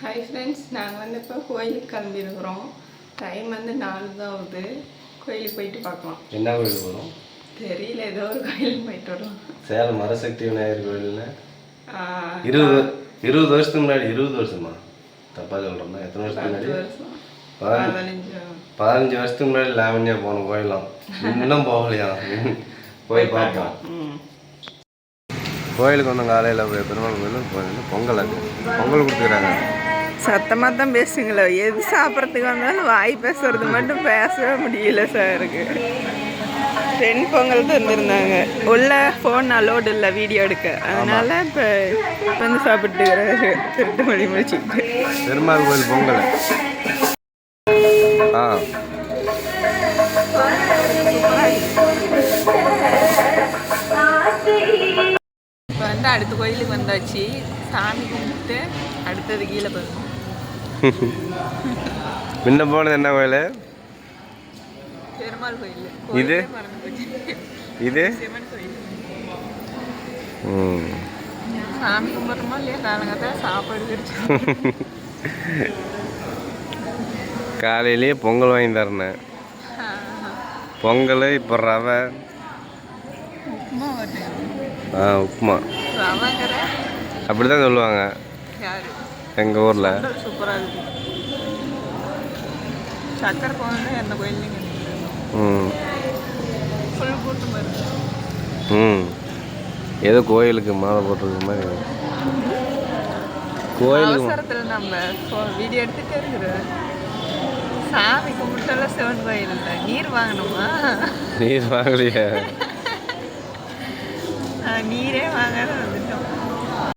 Hi friends நாங்கள் வந்து இப்போ கோயிலுக்கு கிளம்பியிருக்கிறோம். டைம் வந்து நாலு தான் ஆகுது. கோயிலுக்கு போயிட்டு பார்க்கலாம். என்ன கோயில் போகிறோம் தெரியல ஏதோ ஒரு கோயிலுக்கு போயிட்டு வரலாம் சேலம் மரசக்தி விநாயகர் கோயிலில். இருபது இருபது வருஷத்துக்கு முன்னாடி இருபது வருஷமா? தப்பாக சொல்கிறோம்னா எத்தனை வருஷத்துக்கு முன்னாடி? வருஷம். பதினஞ்சு. பதினஞ்சு வருஷத்துக்கு முன்னாடி லாவண்யா போன கோயிலாம். இன்னும் போகலையா? போய் பார்ப்போம் கோயிலுக்கு வந்தோம் காலையில் பெருமாள் கோயில் கோயில் பொங்கல் பொங்கல் கொடுத்துக்கிறாங்க. சத்தமாக தான் பேசுங்களோ. எது சாப்பிட்றதுக்கு வந்தாலும் வாய் பேசுறது மட்டும் பேசவே முடியல சாருக்கு. பெண் பொங்கல் தந்திருந்தாங்க உள்ள ஃபோன் அலோடு இல்லை வீடியோ எடுக்க. அதனால இப்போ இப்போ வந்து சாப்பிட்டுக்கிறாரு திருட்டு மொழி முடிச்சுட்டு பெருமாள் கோயில் பொங்கல். ஆ. இப்போ வந்து அடுத்த கோயிலுக்கு வந்தாச்சு. சாமி கும்பிட்டு அடுத்தது கீழே போயிருக்கோம் முன்ன போனது என்ன கோயில்? இது? இது? சாமி கும்பிட்றோமோ இல்லையா? காலங்கத்தான் சாப்பாடு கிடைச்சு காலையிலேயே பொங்கல் வாங்கி தரேன் பொங்கல் இப்போ ரவை. ஆ உப்புமா. ரவங்கிற அப்படி தான் சொல்லுவாங்க எங்கள் ஊரில். சூப்பராக இருக்குது சக்கரை பொங்கல் எந்த கோயில்லையும் கிடையாது. ம். ஃபுல் ம். ஏதோ கோயிலுக்கு மாலை போட்டிருக்க மாதிரி. கோயிலுக்கு நம்ம வீடியோ எடுத்துகிட்டே இருக்கிறோம் சாமி கும்பிட்டால சிவன் கோயில் இல்லை. நீர் வாங்கணுமா? நீர் வாங்கலையே. நீரே வாங்காத